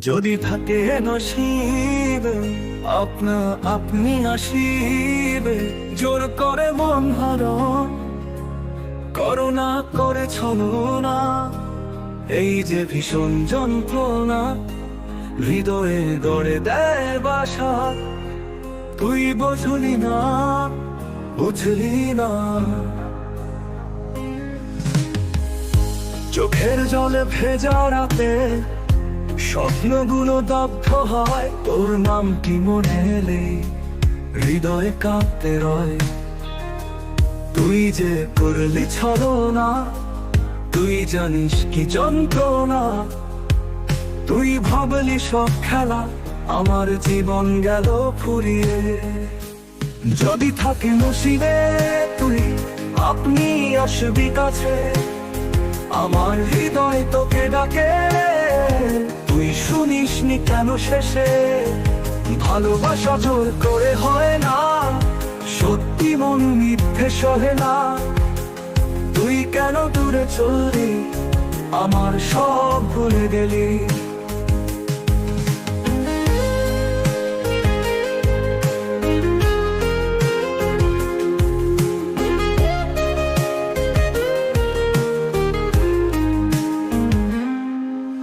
যদি থাকে নসিবে, আপনা আপনি আসিবে। জোর করে মন হারণ করোনা করে ছলনা এই যে ভীষণ যন্ত্রণা, হৃদয়ে গড়ে দেয় বাসা। তুই বুঝলি না বুঝলি না। চোখের জলে ভেজা রাতে স্বপ্নগুলো দগ্ধ হয়, তোর নাম কি মনে এলে হৃদয়ে কাঁপতে রয়। তুই যে করলি ছলনা, তুই জানিস কি যন্ত্রণা। তুই ভাবলি সব খেলা, আমার জীবন গেল ফুরিয়ে। যদি থাকে নসিবে তুই, আপনি আসবি কাছে। আমার হৃদয় তোকে ডাকে শুনিস কেন শেষে? ভালোবাসা জোর করে হয় না। সত্যি মন মিথ্যে সহে না। তুই কেন দূরে চললি? আমার সব ভুলে গেলি।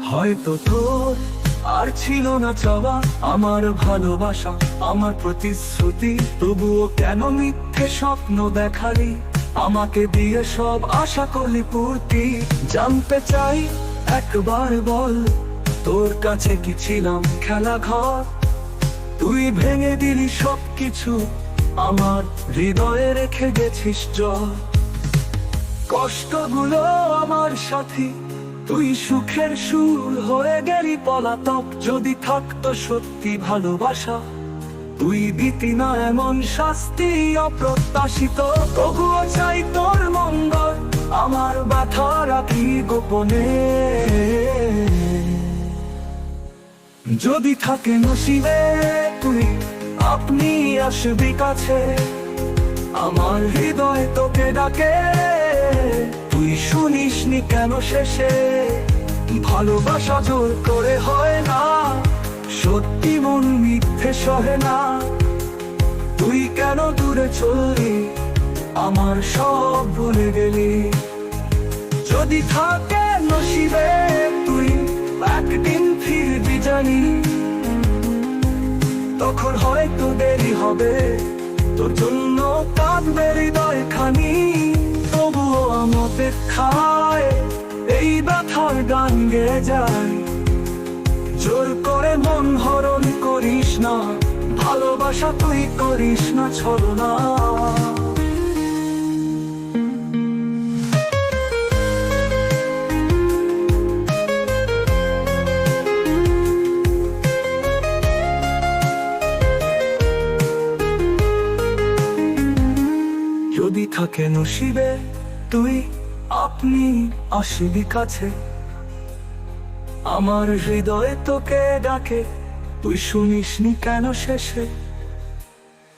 হয়তো তোর আর ছিল না চাওয়া, আমার ভালোবাসা, আমার প্রতিশ্রুতি। তবুও কেন মিথ্যে স্বপ্ন দেখালি? আমাকে দিয়ে সব আশা করলি পূর্তি। জানতে চাই, একবার বল, তোর কাছে কি ছিলাম খেলা ঘর তুই ভেঙে দিলি সব কিছু আমার হৃদয়ে রেখে গেছিস জল কষ্টগুলো আমার সাথী তুই সুখের সুর হয়ে গেলি পলাতক, যদি থাকতো সত্যি ভালোবাসা। তুই দিতি না এমন শাস্তি অপ্রত্যাশিত, তবুও চাই তোর মঙ্গল, আমার ব্যথা রাখি গোপনে। যদি থাকে নসিবে তুই, আপনি আসবি কাছে, আমার হৃদয় তোকে ডাকে। তুই শুনিস নি কেন শেষে? ভালোবাসা জোর করে হয় না। সত্যি মন মিথ্যে সহে না। তুই কেন দূরে চললি? আমার সব ভুলে গেলি। যদি থাকে নসিবে, তুই একদিন ফিরবি জানি। তখন হয়তো দেরি হবে। তোর জন্য কাঁদবে হৃদয় খানি আমাকে খায় এই ব্যথার গান গেয়ে যায়। জোর করে মন হরণ করিস না, ভালোবাসা তুই করিস না ছলনা যদি থাকে নসিবে তুই আপনি আসিবি কাছে। আমার হৃদয়ে তোকে ডাকে, তুই শুনিস নি কেন শেষে?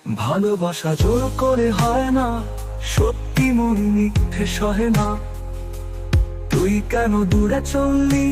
ভালোবাসা জোর করে হয় না, সত্যি মন মিথ্যে সহে না। তুই কেন দূরে চললি?